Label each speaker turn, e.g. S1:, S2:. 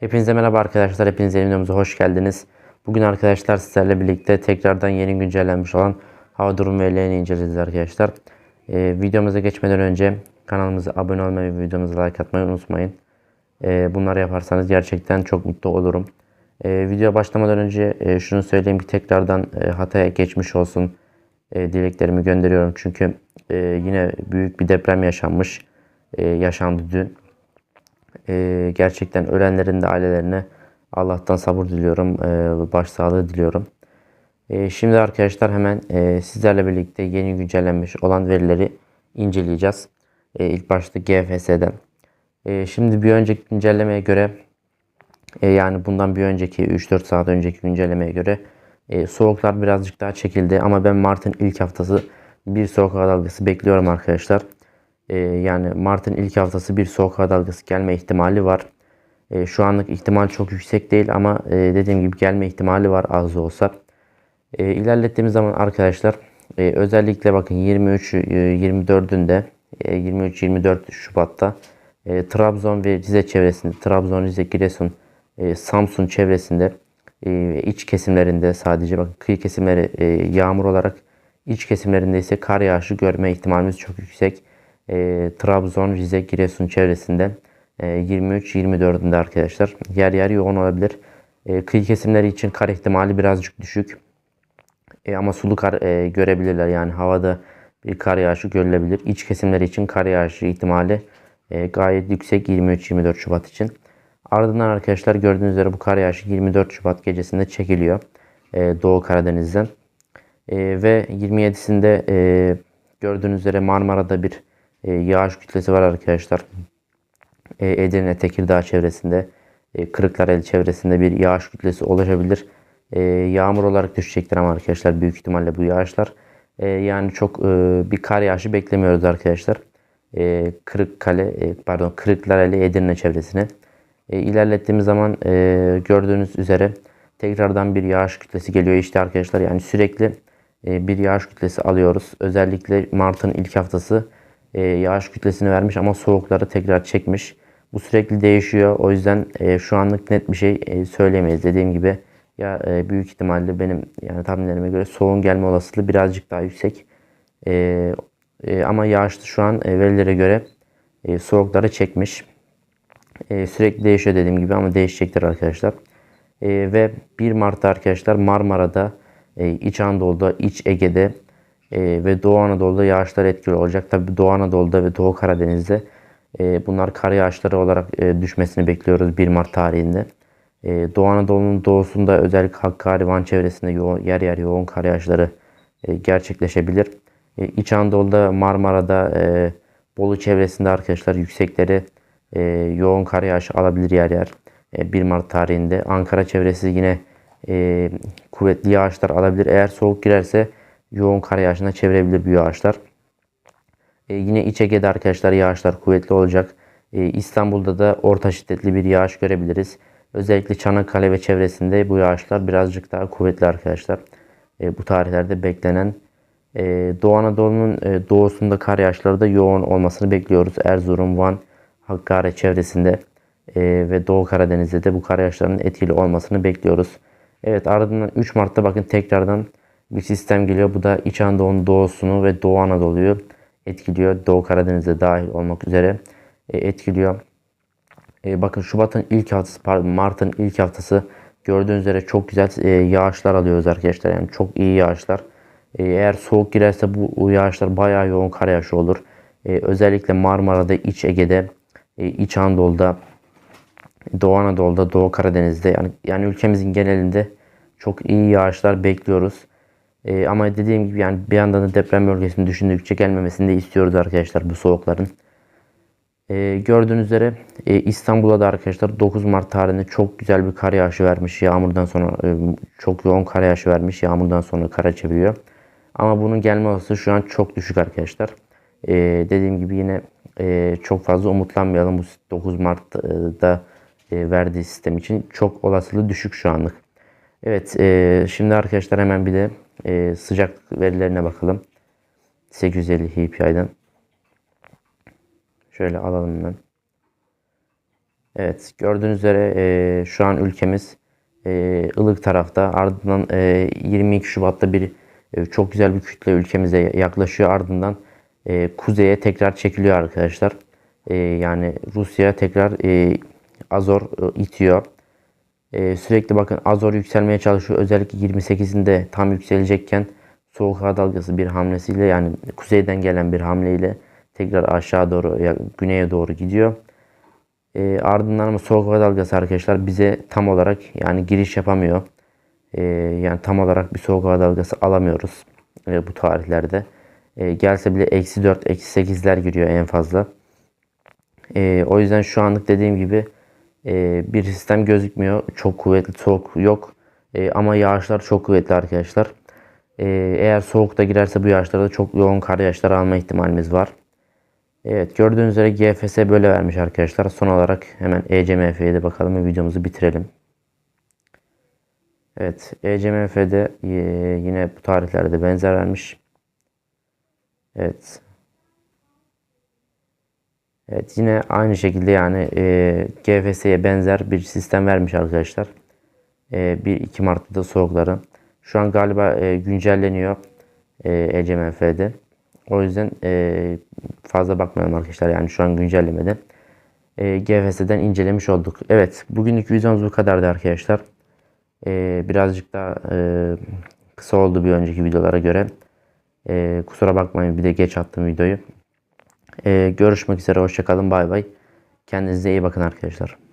S1: Hepinize merhaba arkadaşlar. Hepiniz videomuza hoş geldiniz. Bugün arkadaşlar sizlerle birlikte tekrardan yeni güncellenmiş olan hava durum verilerini inceleyeceğiz arkadaşlar. Ee, videomuza geçmeden önce kanalımıza abone olmayı ve videomuza like atmayı unutmayın. Ee, bunları yaparsanız gerçekten çok mutlu olurum. Ee, video başlamadan önce e, şunu söyleyeyim ki tekrardan e, Hatay'a geçmiş olsun e, dileklerimi gönderiyorum. Çünkü e, yine büyük bir deprem yaşanmış. E, yaşandı dün. Ee, gerçekten ölenlerin de ailelerine Allah'tan sabır diliyorum, ee, başsağlığı diliyorum. Ee, şimdi arkadaşlar hemen e, sizlerle birlikte yeni güncellenmiş olan verileri inceleyeceğiz. Ee, ilk başta GFS'den. Ee, şimdi bir önceki güncellemeye göre e, yani bundan bir önceki 3-4 saat önceki güncellemeye göre e, soğuklar birazcık daha çekildi ama ben Mart'ın ilk haftası bir soğuk dalgası bekliyorum arkadaşlar. Ee, yani Mart'ın ilk haftası bir soğuk hava dalgası gelme ihtimali var. Ee, şu anlık ihtimal çok yüksek değil ama e, dediğim gibi gelme ihtimali var az da olsa. E, zaman arkadaşlar e, özellikle bakın 23 e, 24'ünde e, 23-24 Şubat'ta e, Trabzon ve Rize çevresinde Trabzon, Rize, Giresun, Samsun çevresinde iç kesimlerinde sadece bakın kıyı kesimleri yağmur olarak iç kesimlerinde ise kar yağışı görme ihtimalimiz çok yüksek e, Trabzon, Rize, Giresun çevresinde e, 23-24'ünde arkadaşlar. Yer yer yoğun olabilir. E, kıyı kesimleri için kar ihtimali birazcık düşük. E, ama sulu kar e, görebilirler. Yani havada bir kar yağışı görülebilir. İç kesimleri için kar yağışı ihtimali e, gayet yüksek 23-24 Şubat için. Ardından arkadaşlar gördüğünüz üzere bu kar yağışı 24 Şubat gecesinde çekiliyor. E, Doğu Karadeniz'den. E, ve 27'sinde e, gördüğünüz üzere Marmara'da bir e, yağış kütlesi var arkadaşlar. E, Edirne, Tekirdağ çevresinde, e, Kırıklareli çevresinde bir yağış kütlesi oluşabilir. E, yağmur olarak düşecektir ama arkadaşlar büyük ihtimalle bu yağışlar. E, yani çok e, bir kar yağışı beklemiyoruz arkadaşlar. E, Kırıkkale, e, pardon Kırıklareli, Edirne çevresine. E, ilerlettiğimiz zaman e, gördüğünüz üzere tekrardan bir yağış kütlesi geliyor işte arkadaşlar. Yani sürekli e, bir yağış kütlesi alıyoruz. Özellikle Mart'ın ilk haftası e, yağış kütlesini vermiş ama soğukları tekrar çekmiş. Bu sürekli değişiyor. O yüzden e, şu anlık net bir şey e, söyleyemeyiz. Dediğim gibi ya e, büyük ihtimalle benim yani tahminlerime göre soğuğun gelme olasılığı birazcık daha yüksek. E, e, ama yağışlı şu an e, verilere göre e, soğukları çekmiş. E, sürekli değişiyor dediğim gibi ama değişecektir arkadaşlar. E, ve 1 Mart'ta arkadaşlar Marmara'da, e, İç Anadolu'da, İç Ege'de e, ve Doğu Anadolu'da yağışlar etkili olacak. Tabi Doğu Anadolu'da ve Doğu Karadeniz'de e, bunlar kar yağışları olarak e, düşmesini bekliyoruz 1 Mart tarihinde. E, Doğu Anadolu'nun doğusunda özellikle Hakkari, Van çevresinde yoğun, yer yer yoğun kar yağışları gerçekleşebilir. İç Anadolu'da, Marmara'da, Bolu çevresinde arkadaşlar yüksekleri yoğun kar yağışı alabilir yer yer. E, 1 Mart tarihinde. Ankara çevresi yine kuvvetli yağışlar alabilir. Eğer soğuk girerse yoğun kar yağışına çevirebilir bu yağışlar. E, yine İç Ege'de arkadaşlar yağışlar kuvvetli olacak. E, İstanbul'da da orta şiddetli bir yağış görebiliriz. Özellikle Çanakkale ve çevresinde bu yağışlar birazcık daha kuvvetli arkadaşlar. E, bu tarihlerde beklenen e, Doğu Anadolu'nun e, doğusunda kar yağışları da yoğun olmasını bekliyoruz. Erzurum, Van, Hakkari çevresinde e, ve Doğu Karadeniz'de de bu kar yağışlarının etkili olmasını bekliyoruz. Evet ardından 3 Mart'ta bakın tekrardan bir sistem geliyor. Bu da İç Anadolu'nun doğusunu ve Doğu Anadolu'yu etkiliyor. Doğu Karadeniz'de dahil olmak üzere e, etkiliyor. E, bakın Şubat'ın ilk haftası, pardon Mart'ın ilk haftası gördüğünüz üzere çok güzel e, yağışlar alıyoruz arkadaşlar. Yani çok iyi yağışlar. Eğer soğuk girerse bu yağışlar bayağı yoğun kar yağışı olur. Özellikle Marmara'da, İç Ege'de, İç Anadolu'da, Doğu Anadolu'da, Doğu Karadeniz'de yani, yani ülkemizin genelinde çok iyi yağışlar bekliyoruz. E, ama dediğim gibi yani bir yandan da deprem bölgesini düşündükçe gelmemesini de istiyoruz arkadaşlar bu soğukların. E, gördüğünüz üzere e, İstanbul'a da arkadaşlar 9 Mart tarihinde çok güzel bir kar yağışı vermiş. Yağmurdan sonra e, çok yoğun kar yağışı vermiş. Yağmurdan sonra kara çeviriyor. Ama bunun gelme olasılığı şu an çok düşük arkadaşlar. E, dediğim gibi yine e, çok fazla umutlanmayalım bu 9 Mart'ta e, verdiği sistem için. Çok olasılığı düşük şu anlık. Evet e, şimdi arkadaşlar hemen bir de e, sıcak verilerine bakalım. 850 HPI'den. Şöyle alalım ben. Evet gördüğünüz üzere e, şu an ülkemiz e, ılık tarafta ardından e, 22 Şubat'ta bir e, çok güzel bir kütle ülkemize yaklaşıyor ardından e, kuzeye tekrar çekiliyor arkadaşlar. E, yani Rusya tekrar e, Azor e, itiyor. E, sürekli bakın Azor yükselmeye çalışıyor. Özellikle 28'inde tam yükselecekken soğuk hava dalgası bir hamlesiyle yani kuzeyden gelen bir hamleyle tekrar aşağı doğru ya, güneye doğru gidiyor. E, ardından ama soğuk hava dalgası arkadaşlar bize tam olarak yani giriş yapamıyor. E, yani tam olarak bir soğuk hava dalgası alamıyoruz e, bu tarihlerde. E, gelse bile eksi 4, eksi 8'ler giriyor en fazla. E, o yüzden şu anlık dediğim gibi e, bir sistem gözükmüyor. Çok kuvvetli soğuk yok. E, ama yağışlar çok kuvvetli arkadaşlar. E, eğer soğukta girerse bu yağışlarda çok yoğun kar yağışları alma ihtimalimiz var. Evet gördüğünüz üzere GFS böyle vermiş arkadaşlar. Son olarak hemen ECMF'ye de bakalım ve videomuzu bitirelim. Evet ECMF'de yine bu tarihlerde benzer vermiş. Evet. Evet yine aynı şekilde yani e, GFS'ye benzer bir sistem vermiş arkadaşlar. E, 1-2 Mart'ta da soğukları. Şu an galiba e, güncelleniyor e, ECMF'de. O yüzden e, fazla bakmayalım arkadaşlar yani şu an güncellemede. E, GFS'den incelemiş olduk. Evet bugünlük videomuz bu kadardı arkadaşlar. E, birazcık daha e, kısa oldu bir önceki videolara göre. E, kusura bakmayın bir de geç attım videoyu. E, görüşmek üzere hoşçakalın bay bay. Kendinize iyi bakın arkadaşlar.